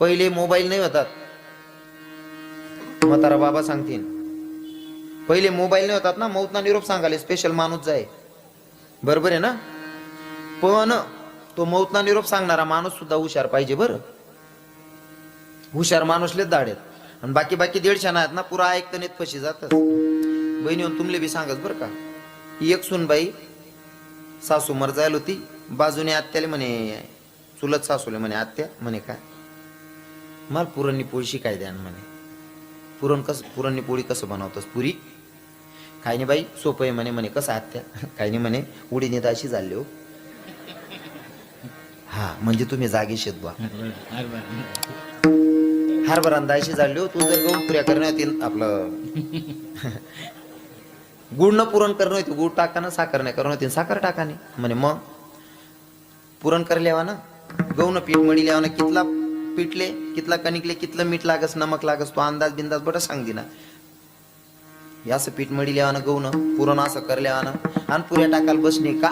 पहिले मोबाईल नाही होतात. म्हातारा बाबा सांगतील. पहिले मोबाईल नाही होतात ना मौतना निरोप सांगाले स्पेशल माणूस जाय. बरोबर आहे ना? पण तो मौतना निरोप सांगणारा माणूस सुद्धा हुशार पाहिजे बरं. हुशार माणूसलेच दाडेत आणि बाकी बाकी दीडशे आहेत ना पुरा ऐकतनेत फशी जातात बहिणी येऊन तुमले बी सांगत बरं का? एक सुनबाई सासू मर जायला होती. बाजूने आत्याले म्हणे चुलत सासूले म्हणे आत्या म्हणे काय? मला पुरणनी पोळी शिकाय द्या ना म्हणे. पुरण कसं पुरणनी पोळी कसं बनवतस पुरी? काय नाही बाई सोपं आहे म्हणे म्हणे कसं आत्या? काय नाही म्हणे उडीने अशी झाली हो. हा म्हणजे तुम्ही जागे शेत बा हरभरा अंदाशी झाली हो तू जर गहू पुऱ्या करणं येतील आपलं. गुड न पुरण करणं होती गुड टाकाना साखर नाही करणं होती साखर टाकाने म्हणे मग? पुरण करल्यावा ना गहू न पीठ मळी ना कितला पिटले कितला कणिकले कितलं मीठ लागस नमक लागस तो अंदाज बिंदाज बट सांग दिना. हे असं पीठ मळी ना गहू ना पुरण असं करल्यावा ना आणि पुऱ्या टाकाल बसणे का?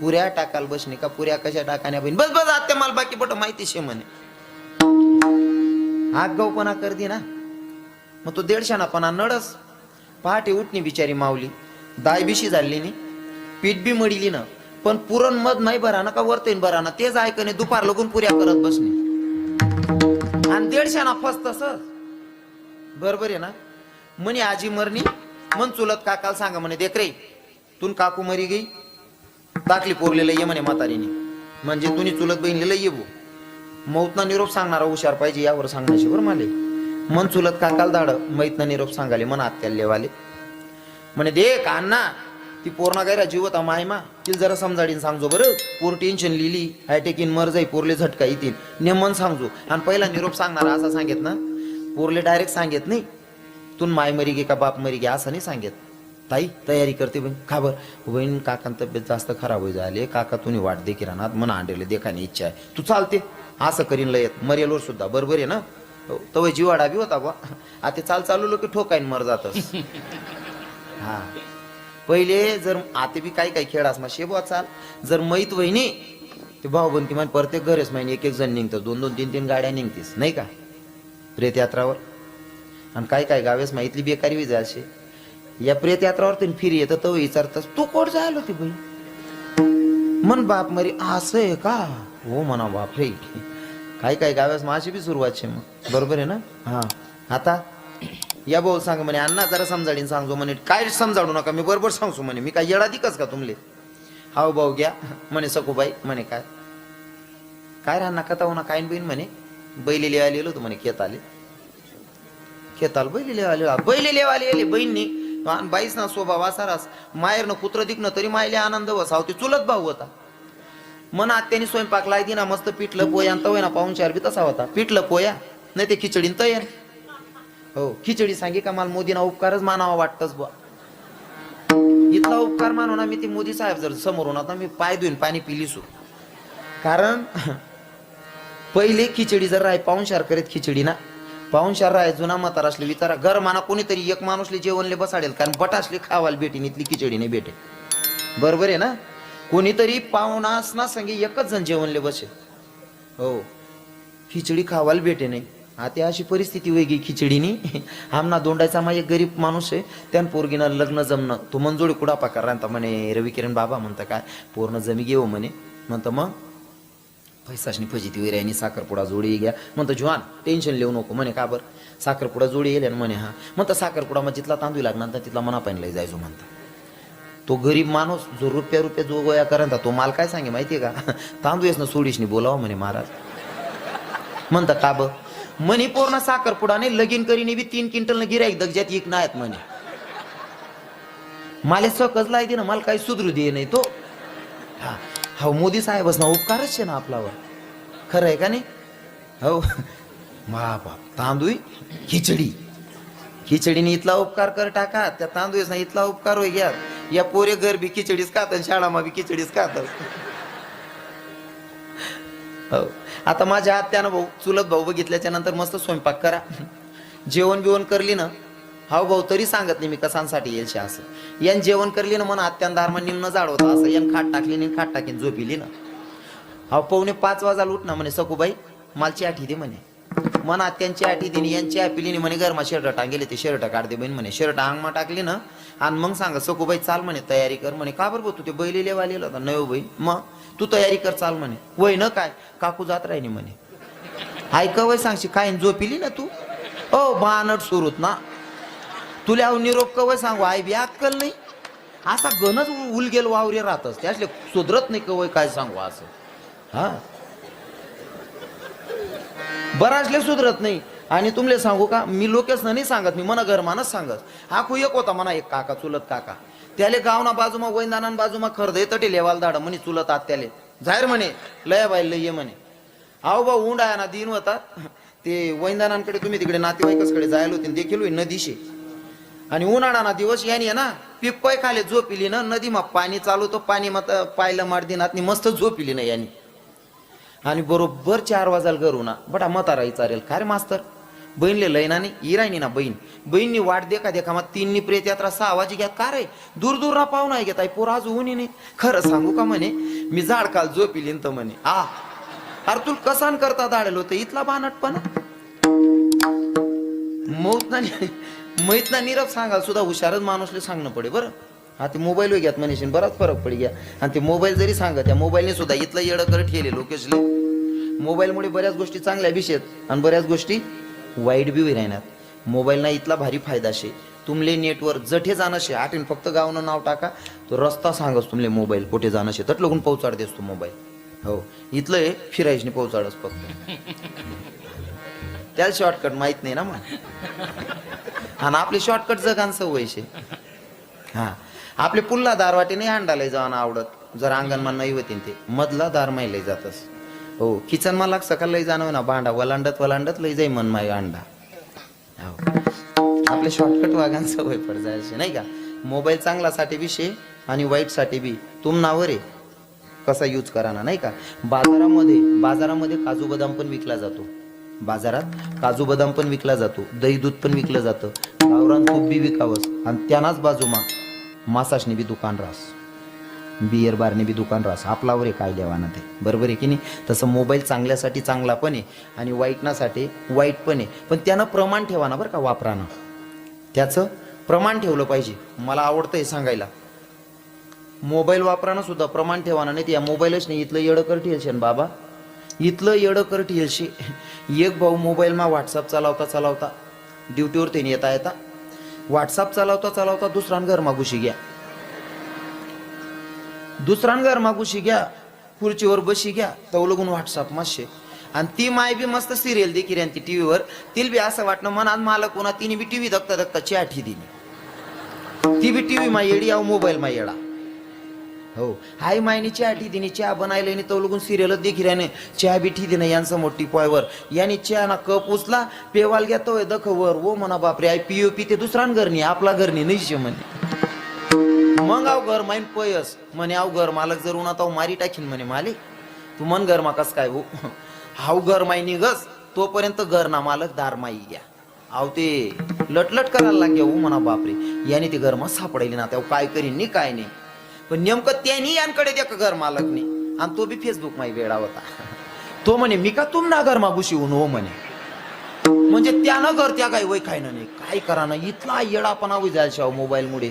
पुऱ्या टाकाल बसणे का? पुऱ्या कशा टाकाण्या बहीण? बस बस आत्या मला बाकी बट माहिती शे म्हणे आगाऊपणा करते ना मग तो दीडशानापणा नडस? पहाटे उठणी बिचारी मावली दाय बिशी झाली नी. पीठ बी मडिली ना. पण पुरण मध नाही भराना का वरतेन भराना? तेच ऐकणे दुपार लगून पुऱ्या करत बसणे. आणि दीडशाना फस तस बरोबर आहे ना? म्हणे आजी मरणी मन चुलत काकाला सांगा म्हणे देख रे तून काकू मरी गई दाखली पोरलेलं ये म्हणे म्हातारीने. म्हणजे तुम्ही चुलत बहिणीला ये बो मौतना निरोप सांगणारा हुशार पाहिजे यावर सांगण्याशी बरं माले. मन चुलत काकाल दाड मैतना निरोप सांगाले मन आत्याला लेवाले. म्हणे दे अण्णा ती पोरणा गायरा जीवता मायमा. तिला जरा समजाडीन सांगजो बरं. पोर टेन्शन लिहिली. हायटेक इन मर जाई पोरले झटका येतील. नेमन सांगजो. आणि पहिला निरोप सांगणारा असा सांगेत ना पोरले डायरेक्ट सांगेत नाही. तून माय मरी गे का बाप मरी गे असं नाही सांगेत. ताई तयारी करते बहीण. का बरं. बहीण काकान तब्येत जास्त खराब होई झाले. काका तुम्ही वाट दे किराणात. मन आणले देखाने इच्छा आहे. तू चालते. असं करीन लयत. मरेलोर सुद्धा. बरोबर आहे ना? हो, तवय जीवाडा बी होता बा आता चाल चालू की ठोकाईन मर जातस. हा. पहिले जर आता बी काही काही खेळ असमा शेबवा चाल जर मैत वहिनी ते भाऊ बनती म्हणजे प्रत्येक घरच माहिती एक एक जण निघतं दोन दोन तीन तीन गाड्या निघतीस. नाही का? प्रेतयात्रावर. आणि काय काय गावेस माहितली बेकारी विजा असे या प्रेतयात्रावर तुम्ही फिरी येतं तर विचारतास तू कोण जायला होती बाई? मन बाप मरी असं आहे का? हो म्हणा बाप रे. काय काय गाव्यास माझी बी सुरुवात शे मग. बरोबर आहे ना? हा. आता या भाऊ सांग म्हणे अण्णा जरा समजाडीन सांगतो म्हणे. काय समजाडू नका मी बरोबर सांगतो म्हणे. मी काय येडाधिकच का तुमले? हाव भाऊ घ्या. म्हणे सखूबाई म्हणे काय? काय राहणार कथा होणार काय बहीण म्हणे. बैली लेवा लिहिलो होतो म्हणे खेत आले. खेताल बैली लेवा लिहिला बैली लेवा लिहिले बाईस ना स्वभाव असारास न कुत्र दिखणं तरी मायले आनंद वसाव ते चुलत भाऊ होता. मन आत्याने स्वयंपाक लाय दिना मस्त पिठलं पोया आणि तवय ना पाहून चार बी तसा होता. पिठलं पोया नाही ते खिचडीन तयार. हो. खिचडी सांगे का मला मोदीना उपकारच मानावा वाटतच बुवा. इथला उपकार मानू ना मी ते मोदी साहेब जर समोरून आता मी पाय धुईन पाणी पिलीसू. कारण पहिले खिचडी जर राय पाहुणशार करीत खिचडी ना पाहुणशार राय जुना म्हातार असले विचारा घर माना कोणीतरी एक माणूसले जेवणले बसाडेल कारण बटासले खावाल भेटेन इथली खिचडी नाही भेटे बरोबर आहे ना? कोणीतरी पाहुणास ना संगे एकच जण जेवणले बसेल. हो. खिचडी खावाल भेटे नाही आता अशी परिस्थिती वेगळी खिचडीनी. आमना दोंडायचा मा एक गरीब माणूस आहे त्यान पोरगीनं लग्न जमणं. तो मंजोळी कुडा पाकार राहता म्हणे रवी किरण बाबा म्हणता काय पूर्ण जमी घेऊ म्हणे. म्हणतं मग पैसाशनी फजिती वगैरे आणि साखरपुडा जोडी घ्या. म्हणतो जुवान टेन्शन लिहू नको म्हणे का बरं? साखरपुडा जोडी येईल म्हणे हा. म्हणतं साखरपुडा मग जिथला तांदूळ लागणार तर तिथला मना पाणी जायचो म्हणता. तो गरीब माणूस जो रुपया रुपया जो गोया करता तो माल काय सांगे माहितीये का? तांदूळच ना सोडीशनी बोलावं म्हणे महाराज. म्हणता का बरं? म्हणे पूर्ण साखरपुडा लगीन करीने बी तीन क्विंटल गिराईक दगजात एक नाहीत म्हणे. माले सकच लायते ना मला काही सुधरू दे नाही तो. हा हो मोदी साहेबच ना उपकारच आहे ना आपल्यावर खरं आहे का नाही? हो मा बाप तांदूळ खिचडी. खिचडीने इथला उपकार कर टाका त्या तांदूळच ना इथला उपकार होई घ्या. या पोरे घर बी खिचडीच खातात शाळामा बी खिचडीच खातात हो आता माझ्या आत्यानं भाऊ चुलत भाऊ बघितल्याच्या नंतर मस्त स्वयंपाक करा. जेवण बिवण करली ना हाव भाऊ तरी सांगत नाही मी कसांसाठी येईल असं. यान जेवण करली ना म्हणून आत्यान दारमा निम्न जाड असं. यान खाट टाकली नाही खाट टाकीन झोपिली ना. हा पावणे पाच वाजाला उठ ना म्हणे सकूबाई मालची आठी दे म्हणे. मन आत्यांची आठी दिनी यांची आपिलीने म्हणे गरमा शर्ट टांगेले ते शर्ट काढते बहीण म्हणे. शर्ट अंगमा टाकली ना आणि मग सांगा सखूबाई चाल म्हणे तयारी कर म्हणे. का बरं तू ते बैलीले वालेला होता? नयो बहीण मग? तू तयारी कर चाल म्हणे. वय न काय? काकू जात राहिनी म्हणे. ऐका वय सांगशी काय झोपिली ना तू? ओ बानट सुरूत ना. तुला निरोप कवय सांगू? आई बी अक्कल नाही. असा गणच उलगेल वावरे राहतस. त्यातले सुधरत नाही कवय काय सांगू असं? हा? बराचले सुधरत नाही. आणि तुमले सांगू का? मी लोकेश नाही सांगत मी मना घरमानच सांगत. आखू एक होता म्हणा एक काका चुलत काका. त्याले गावना बाजूमा वैंदाना बाजूमा खरदे तटे लेवाल दाड म्हणे चुलत आत त्याले जाहीर म्हणे लय बाई लय ये म्हणे. आहो बा उंड आहे ना दिन होता. ते वैंदानांकडे तुम्ही तिकडे नातेवाईकाकडे जायला होते देखील होई नदीशी. आणि उन्हाळा ना दिवस यांनी आहे ना पिपय खाले झोपिली ना नदी मा पाणी चालू तो पाणी मत पाहिलं मार दिनात मस्त झोपिली ना यांनी. आणि बरोबर चार वाजायला करू ना बटा म्हातारा विचारेल काय रे मास्तर? बहीणले लयनाने ना नाही ना बहीण. बहीणनी वाट देखा देखा मग तीननी प्रेत यात्रा सहा आवाज घ्या का रे? दूर दूर ना पाहू नाही घेत पोर आज ऊन नाही. खरं सांगू का म्हणे? मी झाड काल झोपिली तर म्हणे. आ. अरे तू कसान करता दाडेल होतं? इथला बानटपणा? मौत ना मैत ना निरप सांगाल सुद्धा हुशारच माणूसले सांगणं पडे. बरं? हा ते मोबाईल घ्यात म्हणशील बराच फरक पडी घ्या. आणि ते मोबाईल जरी सांगत त्या मोबाईलने सुद्धा इथलं येडं करत ठेले लोकेशले मोबाईलमुळे बऱ्याच गोष्टी चांगल्या बी आणि बऱ्याच गोष्टी वाईट बी राहण्यात मोबाईलना इथला भारी फायदा शे. तुमले नेटवर जठे जाणं शे. आठीन फक्त गावनं नाव टाका. तो रस्ता सांगस तुमले मोबाईल कुठे जाणं शे. तट लगून पोहोचाड देस तो मोबाईल. हो. इथलं हे फिरायचने पोहोचाडस फक्त. त्याला शॉर्टकट माहीत नाही ना मग. आणि आपली शॉर्टकट जगान सवय शे. हा. आपले पुल्ला दारवाटे नाही अंडाला जाणं आवडत. जर अंगणमान नाही होतीन ते. मधला दार माई लय जातस. हो किचन मला सकाळ लई जाणव ना भांडा वलांडत वलांडत लई जाई मन माय अंडा. हो. आपले शॉर्टकट वागान सवय पड जायचे नाही का? मोबाईल चांगलासाठी बी शे आणि वाईटसाठी बी. तुम नावर आहे कसा यूज करा ना नाही का? बाजारामध्ये बाजारामध्ये काजू बदाम पण विकला जातो. बाजारात काजू बदाम पण विकला जातो दही दूध पण विकलं जातं. गावरान तूप बी विकावंस. आणि त्यांनाच बाजूमा मासाशने बी दुकान राहस बियर बारने बी दुकान राहस आपलावर आहे काय लेवाना ते. बरोबर आहे की नाही? तसं मोबाईल चांगल्यासाठी चांगला पण आहे आणि वाईटनासाठी वाईट पण आहे. पण त्यानं प्रमाण ठेवा ना बरं का वापरानं. त्याचं प्रमाण ठेवलं पाहिजे. मला आवडतं हे सांगायला. मोबाईल वापरानं सुद्धा प्रमाण ठेवाना नाही या मोबाईलच नाही. इथलं येडं कर ठेलशे बाबा. इथलं येडं कर ठेलशे एक भाऊ मोबाईलमा व्हॉट्सअप चालवता चालवता ड्युटीवर त्यांनी येता येता. व्हॉट्सअप चालवता चालवता दुसरान घरमा घुशी घ्या. दुसरान मागूशी घ्या खुर्चीवर बशी घ्या तवलगून व्हॉट्सअप मातशे आणि ती माय बी मस्त सिरियल देखील रे ती टीव्हीवर तिला बी असं वाटणं मनात मला कोणा तिने बी टीव्ही धकता धकता चाठी दिली. ती बी टीव्ही मा येडी आव मोबाईल मा येडा. हो. हाय मायनी चहा ठी दिनी चहा बनायला आणि तवलगून सिरियल देखील याने चहा बी ठी दिना यांचं मोठी पॉयवर याने चहा ना कप उचला पेवाल घेतोय दखवर. वो म्हणा बापरे आय पिओ पी ते दुसरान घरनी आपला घरनी नाही म्हणे. मग आव घर माईन पयस म्हणे आव घर मालक जर उन्हात आव मारी टाकीन म्हणे मालिक तू मन घर मा कस काय हो हाव घर माई निघस तोपर्यंत घर ना मालक दार माई घ्या. आव ते लटलट करायला लागे हो म्हणा बापरे. याने ते घर मग ना त्या काय करीन नी काय नाही पण नेमकं त्यांनी यांकडे द्या घर मालकने? आणि तो बी फेसबुक माही वेळा होता. तो म्हणे मी का तुम ना घर मागू शिवून हो म्हणे. म्हणजे त्यानं घर त्या काय वय काय नाही. काय करा ना इथला येडापणा जायला शाव मोबाईल मुळे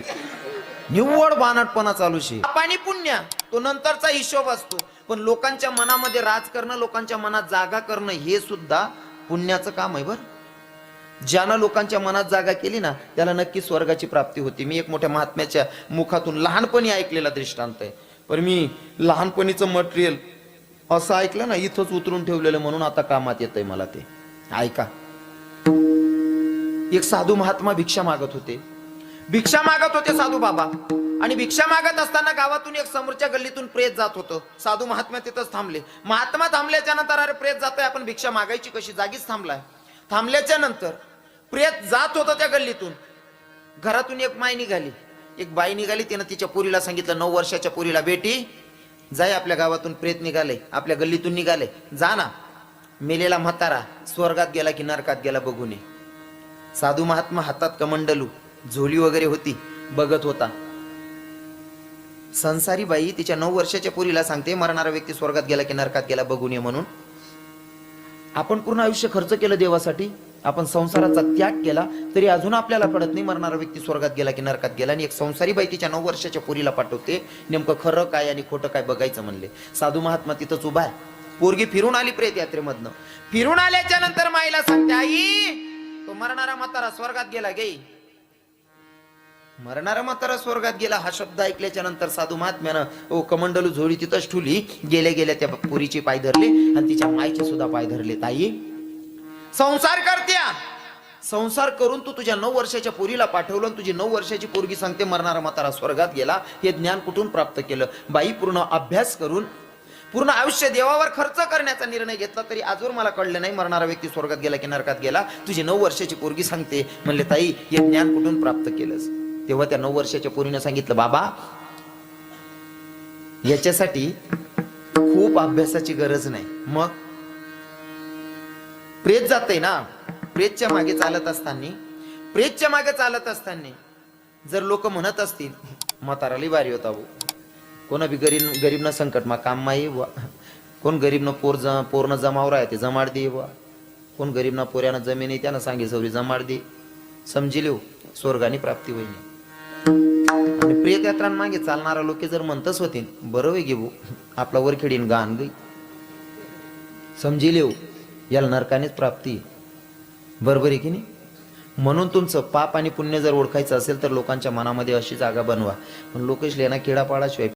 निव्वळ बानटपणा चालू शे. पाणी पुण्य तो नंतरचा हिशोब असतो. पण लोकांच्या मनामध्ये राज करणं लोकांच्या मनात जागा करणं हे सुद्धा पुण्याचं काम आहे बरं. ज्यानं लोकांच्या मनात जागा केली ना त्याला नक्की स्वर्गाची प्राप्ती होती. मी एक मोठ्या महात्म्याच्या मुखातून लहानपणी ऐकलेला दृष्टांत आहे. पण मी लहानपणीचं मटेरियल असं ऐकलं ना इथंच उतरून ठेवलेलं म्हणून आता कामात येतंय मला ते. ऐका. एक साधू महात्मा भिक्षा मागत होते. भिक्षा मागत होते साधू बाबा. आणि भिक्षा मागत असताना गावातून एक समोरच्या गल्लीतून प्रेत जात होतं. साधू महात्मा तिथंच थांबले. महात्मा थांबल्याच्या नंतर अरे प्रेत जातोय आपण भिक्षा मागायची कशी? जागीच थांबलाय. थांबल्याच्या नंतर प्रेत जात होतं त्या गल्लीतून. घरातून एक माय निघाली. एक बाई निघाली. तिनं तिच्या पोरीला सांगितलं नऊ वर्षाच्या पोरीला बेटी जाय आपल्या गावातून प्रेत निघाले. आपल्या गल्लीतून निघाले. जा ना. मेलेला म्हातारा स्वर्गात गेला की नरकात गेला बघून साधू महात्मा हातात कमंडलू. झोली वगैरे होती बघत होता. संसारी बाई तिच्या नऊ वर्षाच्या पुरीला सांगते मरणारा व्यक्ती स्वर्गात गेला की नरकात गेला बघून ये म्हणून. आपण पूर्ण आयुष्य खर्च केलं देवासाठी आपण संसाराचा त्याग केला तरी अजून आपल्याला कळत नाही मरणारा व्यक्ती स्वर्गात गेला की नरकात गेला. आणि एक संसारी बाई तिच्या नऊ वर्षाच्या पुरीला पाठवते नेमकं खरं काय आणि खोटं काय बघायचं म्हणले. साधू महात्मा तिथंच उभा आहे. पोरगी फिरून आली प्रेत यात्रेमधनं. फिरून आल्याच्यानंतर माईला सांगते आई तो मरणारा म्हातारा स्वर्गात गेला गे. मरणारा म्हातारा स्वर्गात गेला. हा शब्द ऐकल्याच्या नंतर साधू महात्म्यानं ओ कमंडलू झोळी तिथंच ठुली. गेल्या गेल्या त्या पुरीचे पाय धरले आणि तिच्या मायचे सुद्धा पाय धरले. ताई संसार करत्या. संसार करून तू तुझ्या नऊ वर्षाच्या पोरीला पाठवलं आणि तुझी नऊ वर्षाची पोरगी सांगते मरणारा म्हातारा स्वर्गात गेला. हे ज्ञान कुठून प्राप्त केलं? बाई पूर्ण अभ्यास करून पूर्ण आयुष्य देवावर खर्च करण्याचा निर्णय घेतला तरी आजवर मला कळलं नाही मरणारा व्यक्ती स्वर्गात गेला की नरकात गेला. तुझी नऊ वर्षाची पोरगी सांगते. म्हणले ताई हे ज्ञान कुठून प्राप्त केलंस? तेव्हा त्या नऊ वर्षाच्या पोरीनं सांगितलं बाबा याच्यासाठी खूप अभ्यासाची गरज नाही. मग प्रेत जाते ना प्रेतच्या मागे चालत असताना प्रेतच्या मागे चालत असताना जर लोक म्हणत असतील म्हाताराली भारी होता भाऊ कोण बी गरीब गरीब न संकट मा काम माही ये कोण गरीब न पोर ज पोरनं जमावर आहे ते जमाड दे बुवा कोण गरीब ना पोऱ्यानं जमीन आहे त्यानं सांगे सवरी जमाड दे समजिले हो, स्वर्गाने प्राप्ती होईल आणि यात्रां मागे चालणारा लोक जर म्हणतच होते बरं वे घेऊ आपला वरखेडीन गाण गई. लेऊ याला नरकानेच प्राप्ती बरोबर आहे की नाही? म्हणून तुमचं पाप आणि पुण्य जर ओळखायचं असेल तर लोकांच्या मनामध्ये अशी जागा बनवा. पण लोकेश लेना खेडापाडाशिवाय